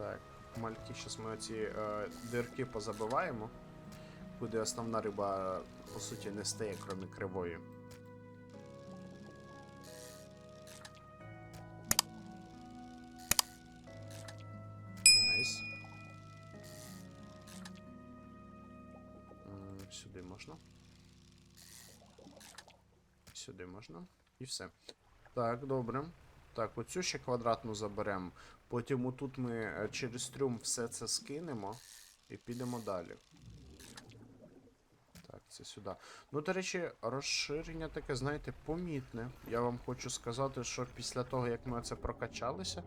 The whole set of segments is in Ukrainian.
Так, мальки, зараз ми оці е, дирки позабиваємо. Куди основна риба, по суті, не стає, крім кривої. Сюди можна. Сюди можна. І все. Так, добре. Так, оцю ще квадратну заберемо. Потім отут ми е, через трюм все це скинемо і підемо далі. Так, це сюди. Ну, до речі, розширення таке, знаєте, помітне. Я вам хочу сказати, що після того, як ми це прокачалися.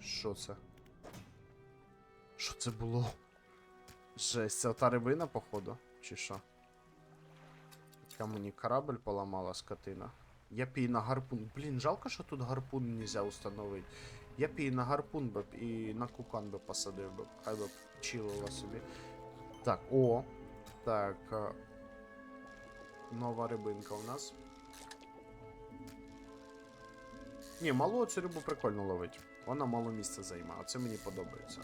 Що це? Що це було? Жесть, це та рибина, походу? Чи що? Яка мені корабль поламала скотина. Я б її на гарпун. Блін, жалко, що тут гарпун нельзя установити. Я б її на гарпун би і на кукан би посадив би. Хай би чилила собі. Так, о. Так. Нова рибинка у нас. Ні, малу цю рибу прикольно ловить. Вона мало місця займає. Це мені подобається.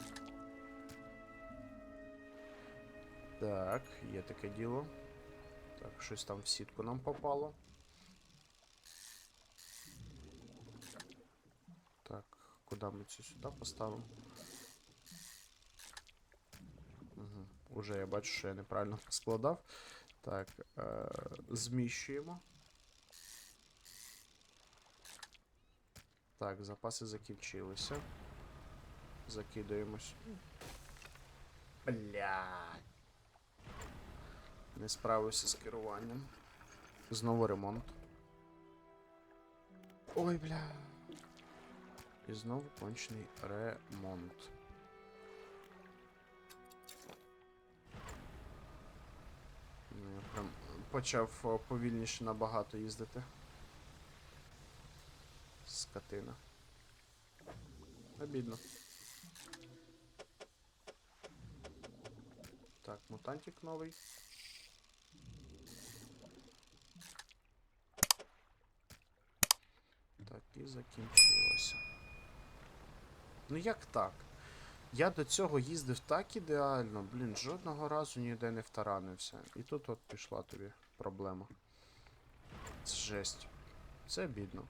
Так, є таке діло. Так, щось там в сітку нам попало. Так, куди ми цю сюди поставимо? Угу. Уже я бачу, що я неправильно складав. Так, е- зміщуємо. Так, запаси закінчилися. Закидаємось. Блядь. Не справився з керуванням. Знову ремонт. Ой, бля. І знову кончений ремонт. Ну, я прям почав повільніше набагато їздити. Скотина. Обідно. Так, мутантик новий. Так, і закінчилося. Ну як так? Я до цього їздив так ідеально, блін, жодного разу ніде не втаранився. І тут от пішла тобі проблема. Це жесть. Це бідно.